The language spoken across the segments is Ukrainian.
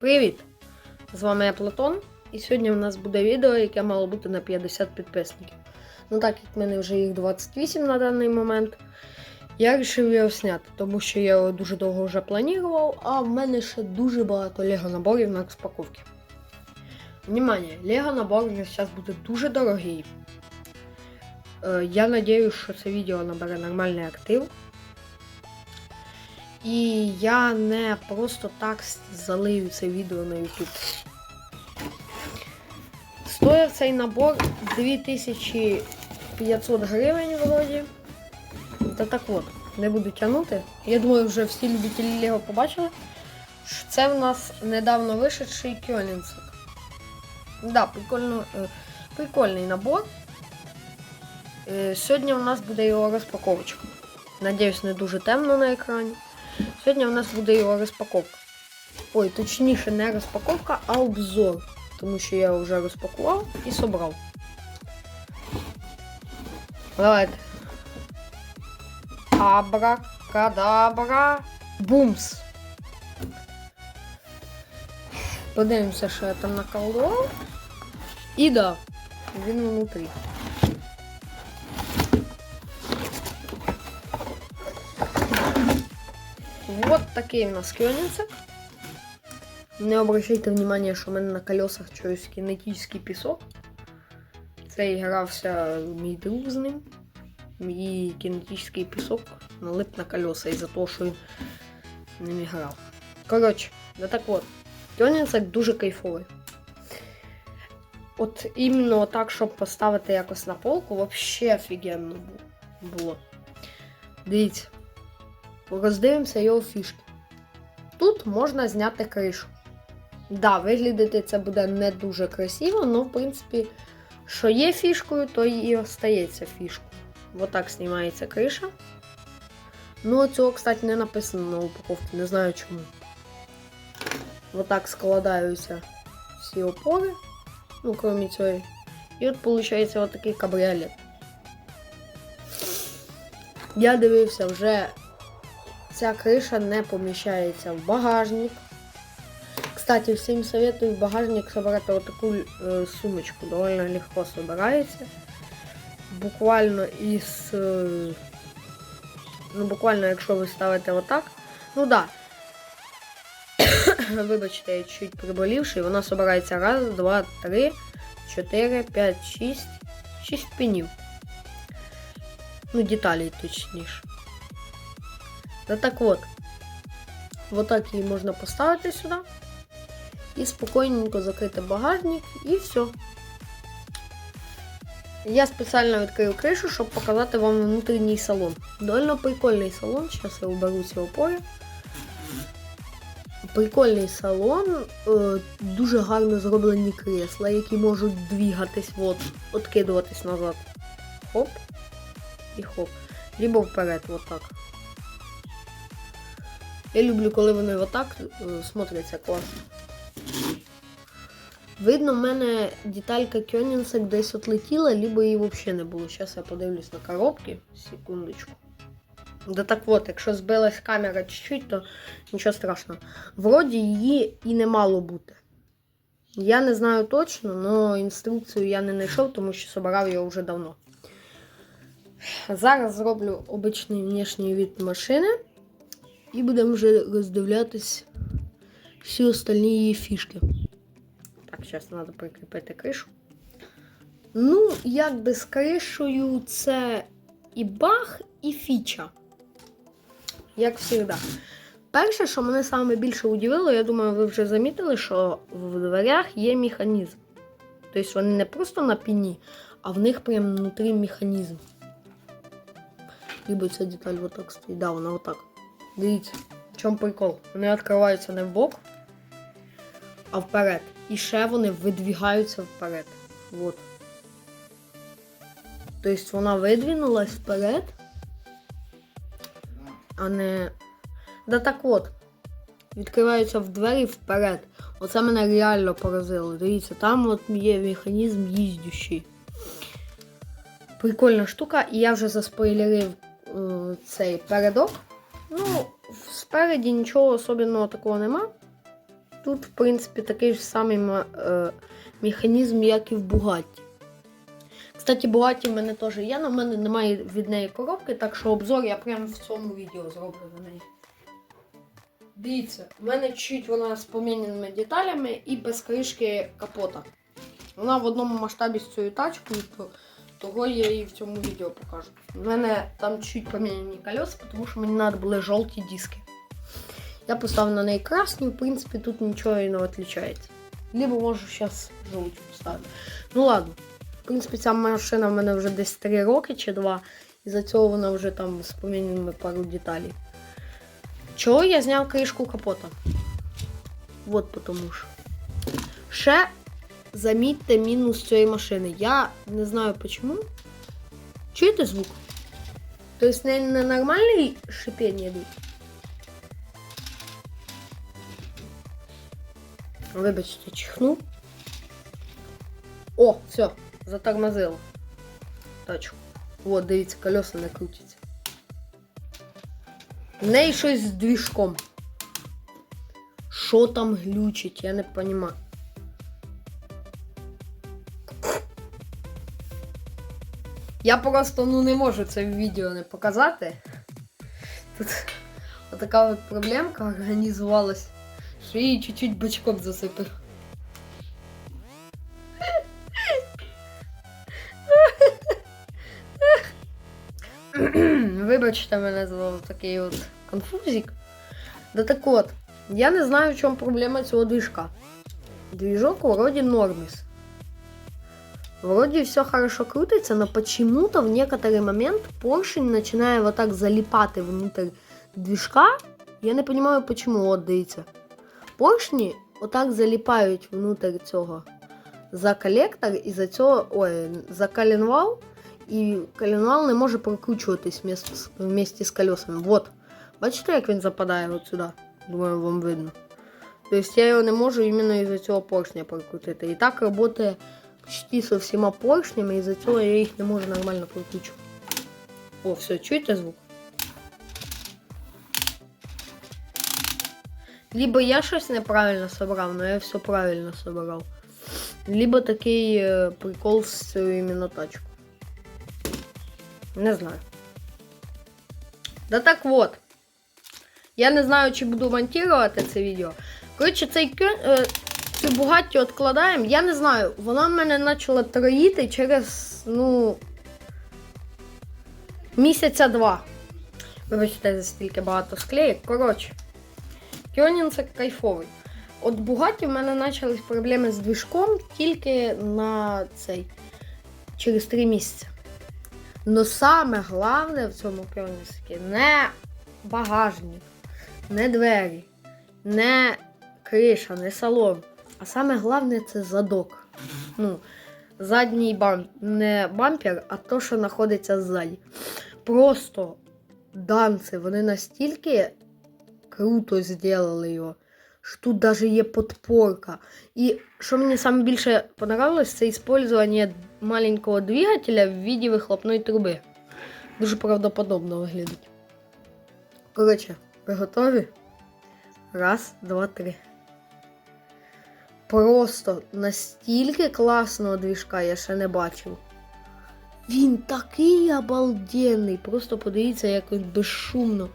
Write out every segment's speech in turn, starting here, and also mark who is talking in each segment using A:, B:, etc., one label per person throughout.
A: Привіт! З вами я Платон, і сьогодні у нас буде відео, яке мало бути на 50 підписників. Ну так як в мене вже їх 28 на даний момент, я вирішив його зняти, тому що я його дуже довго вже планував, а в мене ще дуже багато лего наборів на розпаковки. Внимание, лего набор зараз буде дуже дорогий. Е, Я сподіваюся, що це відео набере нормальний актив. І я не просто так залию це відео на YouTube. Стоїть цей набор 2500 гривень вроді. Та так от, не буду тягнути. Я думаю, вже всі любителі Лего побачили. що Це в нас недавно вишедший Кьонінсик. Да, прикольно, е, прикольний набор. Е, Сьогодні у нас буде його розпаковочка. Надіюсь, не дуже темно на екрані. Сьогодні у нас буде його розпаковка. Ой, точніше, не розпаковка, а обзор. Тому що я вже розпакував і собрав. Давайте. Абракадабра. Бумс. Подивимося, що я там наколдував. І да, він внутрі. Вот такий у нас кьонінцик. Не обращайте внимание, що в мене на колесах чогось кінетичний пісок. Це грався мій друг з ним. Мій кінетичний пісок налип на колеса із-за того, що він ними грав. Коротше, да так от, кьонінцик дуже кайфовий. От іменно так, щоб поставити якось на полку, вообще офігенно було. Дивіться. Роздивимося його фішки. Тут можна зняти кришу. Да, виглядати це буде не дуже красиво, але в принципі, що є фішкою, то і остається фішкою. Вот так знімається криша. Ну, цього, кстати, не написано на упаковці, не знаю чому. Вот так складаються всі опори. Ну, крім цієї. І от виходить от такий кабріолет. Я дивився вже ця криша не поміщається в багажник. Кстати, всім советую в багажник собрати вот таку е, сумочку. Довольно легко собирається. Буквально із. е, ну, буквально, якщо ви ставите отак. Ну да. Вибачте, я чуть приболівший. Вона собирається раз, два, три, чотири, п'ять, шість. Шість пенів. Ну, деталей точніше. Да так вот. Вот так її можна поставити сюди. І спокійненько закрити багажник і все. Я спеціально відкрив кришу, щоб показати вам внутрішній салон. Довольно прикольний салон. Зараз я уберу ці опори. Прикольний салон, е, дуже гарно зроблені крісла, які можуть двігатись, от, откидуватись назад. Хоп. І хоп. Либо вперед, вот так. Я люблю, коли вони отак е, смотряться класно. Видно, в мене деталька Кьонінсек десь отлетіла, либо її взагалі не було. Зараз я подивлюсь на коробки. Секундочку. Да так от, якщо збилась камера чуть-чуть, то нічого страшного. Вроді її і не мало бути. Я не знаю точно, але інструкцію я не знайшов, тому що собирав його вже давно. Зараз зроблю обичний внешній від машини. І будемо вже роздивлятись всі остальні її фішки. Так, зараз треба прикріпити кришу. Ну, якби з кришою це і баг, і фіча. Як завжди. Перше, що мене саме більше удивило, я думаю, ви вже замітили, що в дверях є механізм. Тобто вони не просто на піні, а в них прям внутрі механізм. Либо ця деталь вот так стоїть. Да, вона отак. Дивіться, в чому прикол? Вони відкриваються не вбок, а вперед. І ще вони видвігаються вперед. Вот. Тобто вона видвинулась вперед, а не. Да так от. Відкриваються в двері вперед. Оце мене реально поразило. Дивіться, там от є механізм їздющий. Прикольна штука, і я вже заспойлерив е, цей передок. Спереді нічого особливого такого нема. тут, в принципі, такий ж самий е, механізм, як і в Бугатті. Кстати, Бугатті в мене теж є, але в мене немає від неї коробки, так що обзор я прямо в цьому відео зроблю на неї. Дивіться, в мене чуть вона з поміненими деталями і без кришки капота. Вона в одному масштабі з цією тачкою, того я її в цьому відео покажу. У мене там чуть поміняні колеса, тому що мені треба були жовті диски. Я поставив на неї красні, в принципі, тут нічого не відрізняється. Либо можу зараз жовті поставити. Ну ладно. В принципі, ця машина в мене вже десь 3 роки чи 2. І за цього вона вже там з поміненими пару деталей. Чого я зняв кришку капота? Вот потому що. Ще замітьте мінус цієї машини. Я не знаю чому. Чуєте звук? Тобто не, не нормальний шипіння йдуть. Вибачте, чихнув. О, все, затормозило. Тачку. От, дивіться, колеса не крутяться. В неї щось з двіжком. Що там глючить, я не розумію. Я просто ну не можу це в відео не показати. Тут отака от проблемка організувалась, що її чуть-чуть бочком засипав. Вибачте мене за такий от конфузик. Да так от, я не знаю, в чому проблема цього движка. Движок вроде нормис. Вроде все хорошо крутится, но почему-то в некоторый момент поршень начинает вот так залипати внутрь движка. Я не понимаю, почему, от дивіться. Поршні отак заліпають внутрь цього за колектор і за цього, ой, за коленвал, і коленвал не може прокручуватись вместе вместе з колесами. Вот. Бачите, як він западає от сюди? Думаю, вам видно. Тобто я його не можу іменно із-за цього поршня прокрутити. І так працює почти со всіма поршнями, із-за цього я їх не можу нормально прокручувати. О, все, чуєте звук? Либо я щось неправильно собрав, но я все правильно собрав. Либо такий е, прикол з цією іменно тачкою. Не знаю. Да так вот. Я не знаю, чи буду монтувати це відео. Коротше, цей е, цю Бугатті відкладаємо. Я не знаю, вона в мене почала троїти через, ну. Місяця два. Вибачте, за стільки багато склеїк. Коротше. Кьонін це кайфовий. От Бугаті в мене почались проблеми з движком тільки на цей через 3 місяці. Но саме головне в цьому Кьонінській не багажник, не двері, не криша, не салон. А саме головне це задок. Ну, задній бам... не бампер, а то, що знаходиться ззаді. Просто данці, вони настільки круто зробили його. Що тут навіть є подпорка. І що мені саме більше понравилось, це використання маленького двигателя в виді вихлопної труби. Дуже правдоподобно виглядить. Коротше, ви готові? Раз, два, три. Просто настільки класного движка я ще не бачив. Він такий обалденний. Просто подивіться, як він безшумно.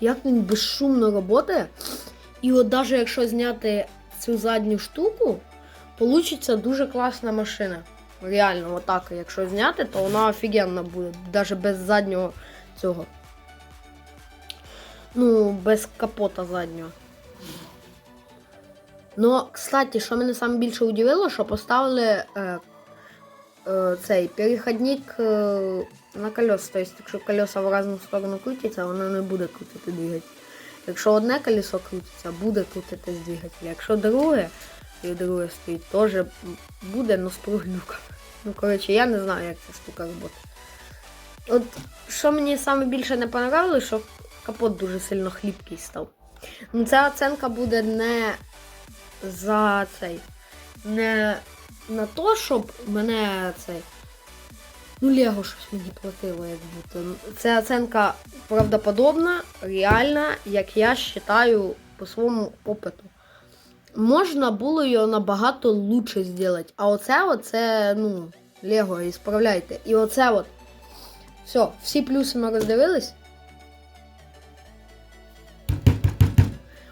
A: Як він безшумно працює. І от навіть якщо зняти цю задню штуку, получиться дуже класна машина. Реально, отак, якщо зняти, то вона офігенна буде, навіть без заднього цього. Ну, без капота заднього. Ну, кстати, що мене саме більше удивило, що поставили е, е, цей переходник е, на колеса. Тобто, якщо колеса в різну сторону крутяться, воно не буде крутити двигатель. Якщо одне колесо крутиться, буде крутити з двигателя. Якщо друге, і друге стоїть, теж буде, але з проглюком. Ну, коротше, я не знаю, як ця штука робота. От що мені саме більше не понравилось, що капот дуже сильно хліпкий став. Ну, ця оценка буде не за цей. Не на то, щоб мене цей. Ну, Лего щось мені платило, як будто. Це оценка правдоподобна, реальна, як я вважаю по своєму опиту. Можна було його набагато лучше зробити. А оце, оце, ну, Лего, і справляйте. І оце от. Все, всі плюси ми роздивились.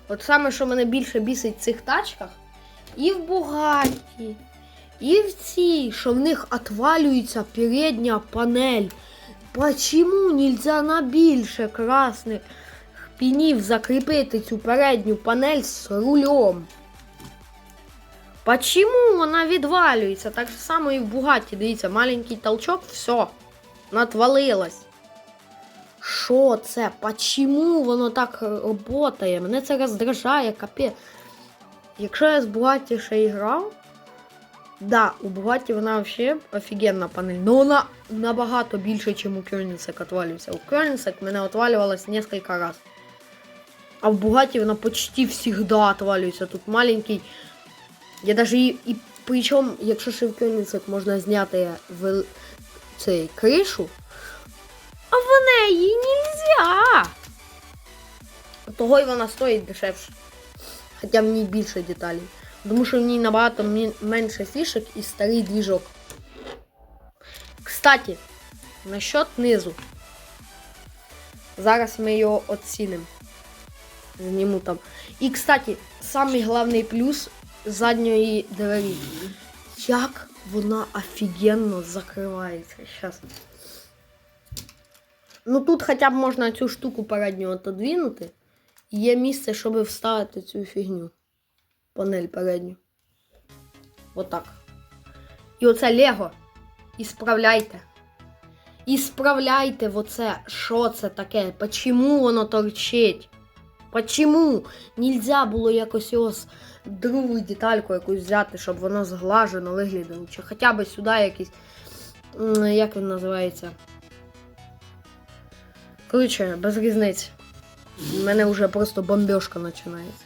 A: От саме, що мене більше бісить в цих тачках, і в Бугатті, і в цій, що в них отвалюється передня панель. Почему нельзя на більше красних пінів закріпити цю передню панель з рулем? Почему вона відвалюється? Так же само і в Бугатті. Дивіться, маленький толчок, все, натвалилась. Що це? Почему воно так працює? Мене це роздражає, капець. Якщо я з Бугатті ще грав, да, у Бугатті вона взагалі офігенна панель. Но вона набагато більше, ніж у Кёнігсек отвалюється. У Кёнігсек мене отвалювалось несколько раз. А в Бугатті вона почти всегда отвалюється. Тут маленький. Я даже і, і причому, якщо ще в Кёнігсек можна зняти в цей кришу, в неї нельзя. Того й вона стоїть дешевше. Хоча в ній більше деталей. Тому що в ній набагато менше фішок і старий двіжок. Кстати, насчет низу. Зараз ми його оцінимо. Зніму там. І, кстати, самий головний плюс задньої двері. Як вона офігенно закривається. Щас. Ну тут хоча б можна цю штуку передню отодвинути. Є місце, щоб вставити цю фігню. Панель передню. Отак. І оце Лего. І справляйте. І справляйте в оце, що це таке? Почему воно торчить? Почему? Нельзя було якось його другу детальку якусь взяти, щоб воно зглажено виглядало. Чи хоча б сюди якийсь. Як він називається? Коротше, без різниці. У мене вже просто бомбежка починається.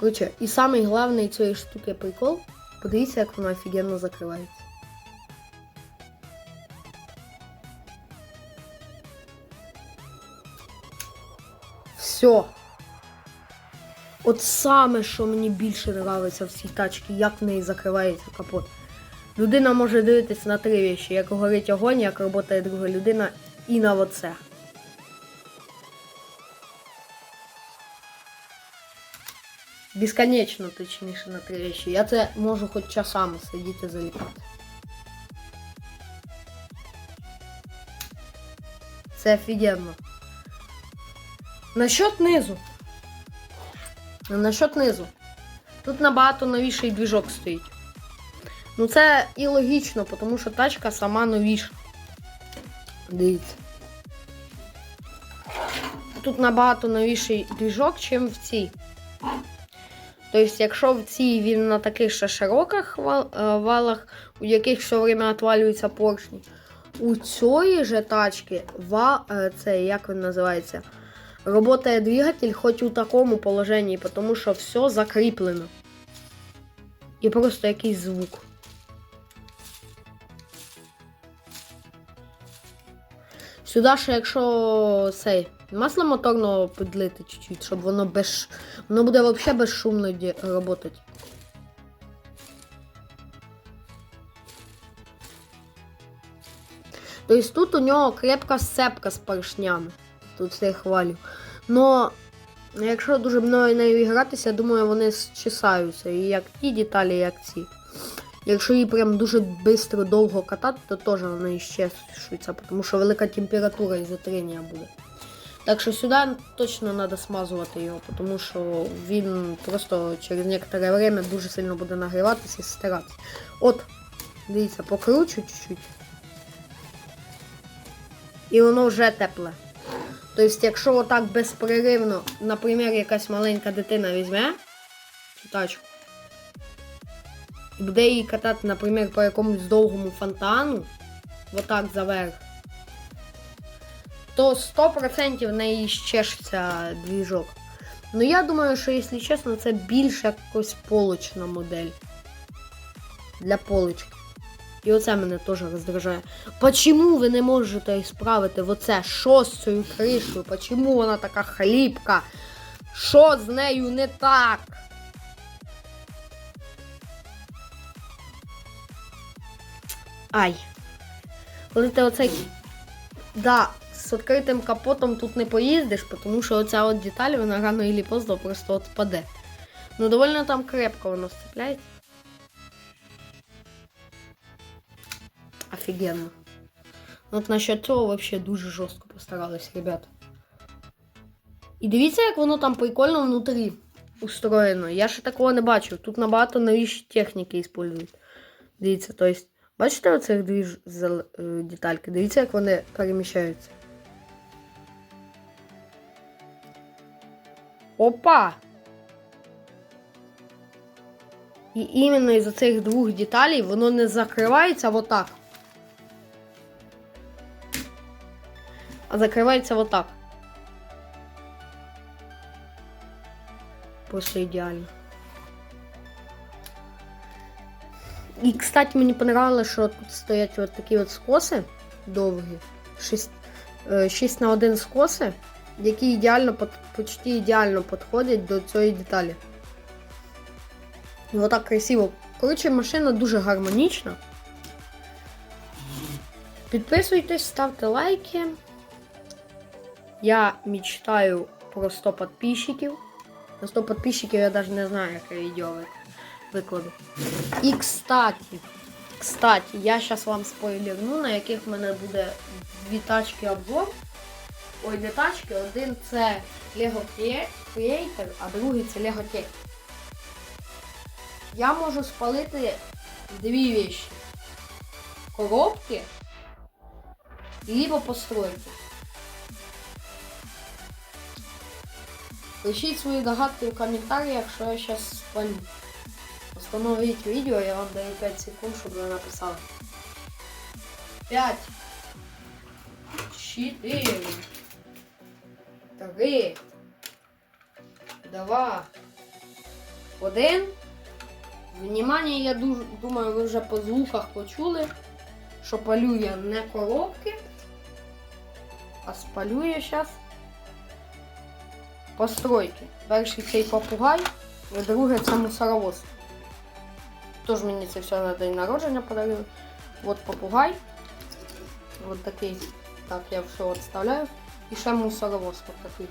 A: Коротше, і самий головний цієї штуки прикол. Подивіться, як вона офігенно закривається. Все. От саме, що мені більше подобається в цій тачці, як в неї закривається капот. Людина може дивитися на три речі, як горить огонь, як працює друга людина, і на оце. Безконечно, точніше, на три речі. Я це можу хоч часами сидіти заліпати. Це офігенно. Насчет низу. Насчет низу. Тут набагато новіший двіжок стоїть. Ну це і логічно, тому що тачка сама новіша. Дивіться. Тут набагато новіший двіжок, чим в цій. Тобто, якщо в цій він на таких ще широких е, валах, у яких все время отвалюються поршні, у цієї же тачки ва, е, це як він називається? Работає двигатель хоч у такому положенні, тому що все закріплено. І просто якийсь звук. Сюди ще, якщо цей масло моторного підлити чуть-чуть, щоб воно без. Воно буде взагалі безшумно працювати. Тобто тут у нього крепка сцепка з поршнями. Тут все хвалю. Но якщо дуже мною нею гратися, я думаю, вони зчесаються. І як ті деталі, як ці. Якщо її прям дуже швидко довго катати, то теж вони щешуються, тому що велика температура і затрення буде. Так що сюди точно треба смазувати його, тому що він просто через некоторе время дуже сильно буде нагріватися і стиратися. От, дивіться, покручу чуть-чуть. І воно вже тепле. Тобто, якщо отак безперервно, наприклад, якась маленька дитина візьме цю і буде її катати, наприклад, по якомусь довгому фонтану, отак заверх, то 100% в неї щешиться двіжок. Ну я думаю, що, якщо чесно, це більш якось полочна модель. Для полочки. І оце мене теж роздражає. Почому ви не можете справити оце? Що з цією кришкою? Почому вона така хліпка? Що з нею не так? Ай. Коли ти оцей. Да, з відкритим капотом тут не поїздиш, тому що оця от деталь, вона рано і поздно просто от впаде. Ну, довольно там крепко воно сцепляється. Офігенно. От насчет цього вообще дуже жорстко постарались, ребята. І дивіться, як воно там прикольно внутрі устроєно. Я ще такого не бачив. Тут набагато новіші техніки использують. Дивіться, то есть, бачите оцих дві е, детальки? Дивіться, як вони переміщаються. Опа! І іменно із цих двох деталей воно не закривається вот так. А закривається вот так. Просто ідеально. І, кстати, мені понравилось, що тут стоять от такі от скоси довгі. 6, 6 на 1 скоси, які ідеально, почти ідеально підходять до цієї деталі. І отак красиво. Коротше, машина дуже гармонічна. Підписуйтесь, ставте лайки. Я мечтаю про 100 подписчиків. На 100 подписчиків я навіть не знаю, яке відео викладу. І кстати, кстати, я зараз вам спойлерну, на яких в мене буде дві тачки обзор. Ой, не тачки, один це Lego Creator, а другий це Lego Tech. Я можу спалити дві вещи. Коробки, либо постройки. Пишіть свої догадки в коментарях, що я зараз спалю. Остановіть відео, я вам даю 5 секунд, щоб ви написали. 5, 4, 3, 2, 1. Внимание, я думаю, ви вже по звуках почули, що палю я не коробки, а спалю я зараз постройки. Перший цей попугай, і другий це мусоровоз. Тож мені це все на день народження подарили. От попугай. От такий. Так, я все відставляю. І ще мусоровоз от такий.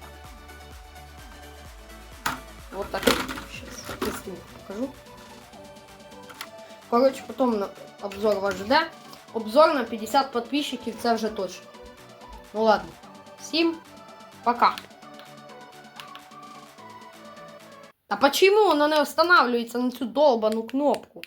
A: Вот такий. Сейчас быстренько покажу. Коротше, потім на обзор вас жде. Обзор на 50 подписчиків це вже точно. Ну ладно. Всім пока. А почему оно не останавливается на цю долбану кнопку?